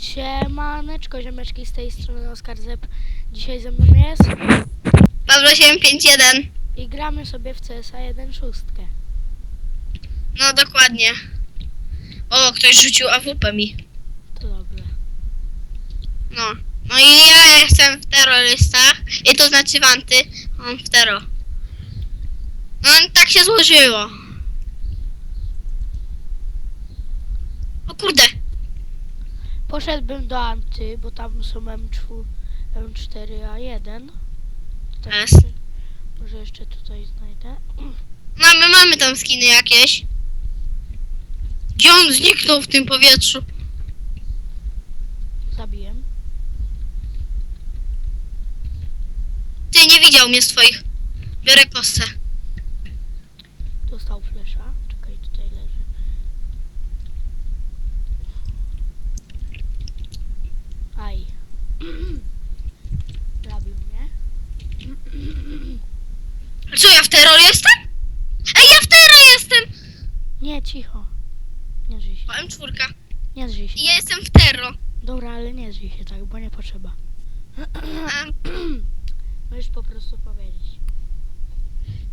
Siemaneczko, ziomeczki z tej strony Oskar Zep. Dzisiaj ze mną jest Pawlo 751. i gramy sobie w CSA 1.6. No dokładnie. O, ktoś rzucił AWP mi. To dobrze. No. No i ja jestem w terrorystach. I to znaczy wanty. On w tero. No tak się złożyło. O kurde. Poszedłbym do Anty, bo tam są M4, M4A1. Tak. Może jeszcze tutaj znajdę. Mamy, mamy tam skiny jakieś. Gdzie on zniknął w tym powietrzu? Zabiłem. Ty nie widział mnie z twoich. Biorę kosę. Dostał flesza. Czekaj, tutaj leży. Aj. Zabił mnie. Co ja w terror jestem? Ej, ja w terror jestem! Nie, cicho. Nie drzyj się. Powiem czwórka. Nie drzyj się. Ja jestem w terror. Dobra, ale nie drzyj się tak, bo nie potrzeba. Możesz po prostu powiedzieć.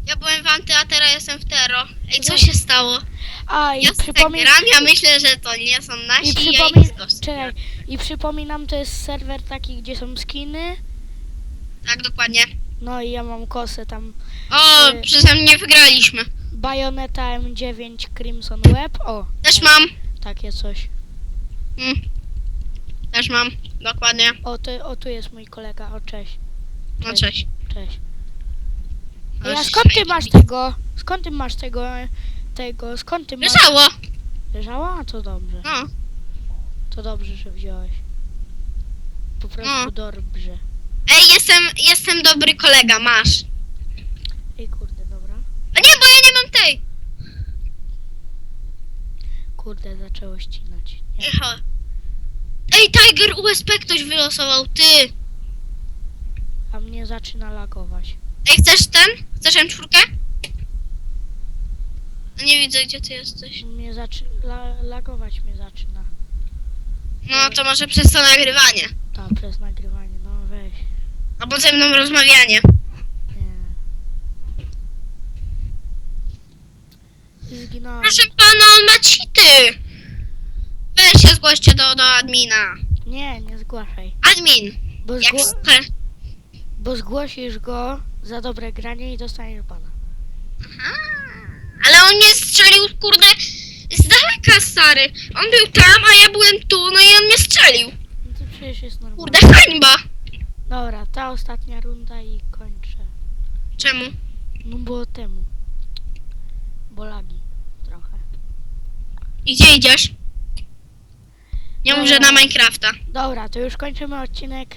Ja byłem w anty, a teraz jestem w tero. Ej, co się stało? A, i Ja sobie przypominam... gram, ja myślę, że to nie są nasi I, i ja przypomin... ich. Czekaj, I przypominam, to jest serwer taki, gdzie są skiny. Tak, dokładnie. No i ja mam kosę tam. O, Y- przeze mnie wygraliśmy. Bayonetta M9 Crimson Web. O, Też mam. takie coś. Mm. Też mam, dokładnie. O, to, o tu jest mój kolega. O, cześć. No cześć. Cześć. No, Ej, a skąd ty cześć. masz tego? Skąd ty masz tego? e, Tego, skąd ty masz? Leżało. Leżało? A to dobrze. No. To dobrze, że wziąłeś. Po prostu No. dobrze. Ej, jestem, jestem dobry kolega, masz. Ej, kurde, dobra. A nie, bo ja nie mam tej. Kurde, zaczęło ścinać. Nie. Echo. Ej, Tiger USP ktoś wylosował, ty. A mnie zaczyna lagować. Ej, chcesz ten? Chcesz M4? No nie widzę, gdzie ty jesteś. Mnie zaczy... La, lagować mnie zaczyna. No, to może przez to nagrywanie. Albo ze mną rozmawianie. Nie. I Zginąłem. Proszę pana, on ma cheaty. Weź się zgłoście do, do admina. Nie, nie zgłaszaj. Admin. Bo, Jak zgło... super. Bo zgłosisz go za dobre granie i dostaniesz bana. Aha. Ale on mnie strzelił, kurde, z daleka, stary. On był tam, a ja byłem tu, no i on mnie strzelił. No to przecież jest normalne. Kurde, hańba. Dobra, ta ostatnia runda i kończę. Czemu? No bo temu. Bo lagi. Trochę. I gdzie idziesz? Nie No. mów, że na Minecrafta. Dobra, to już kończymy odcinek.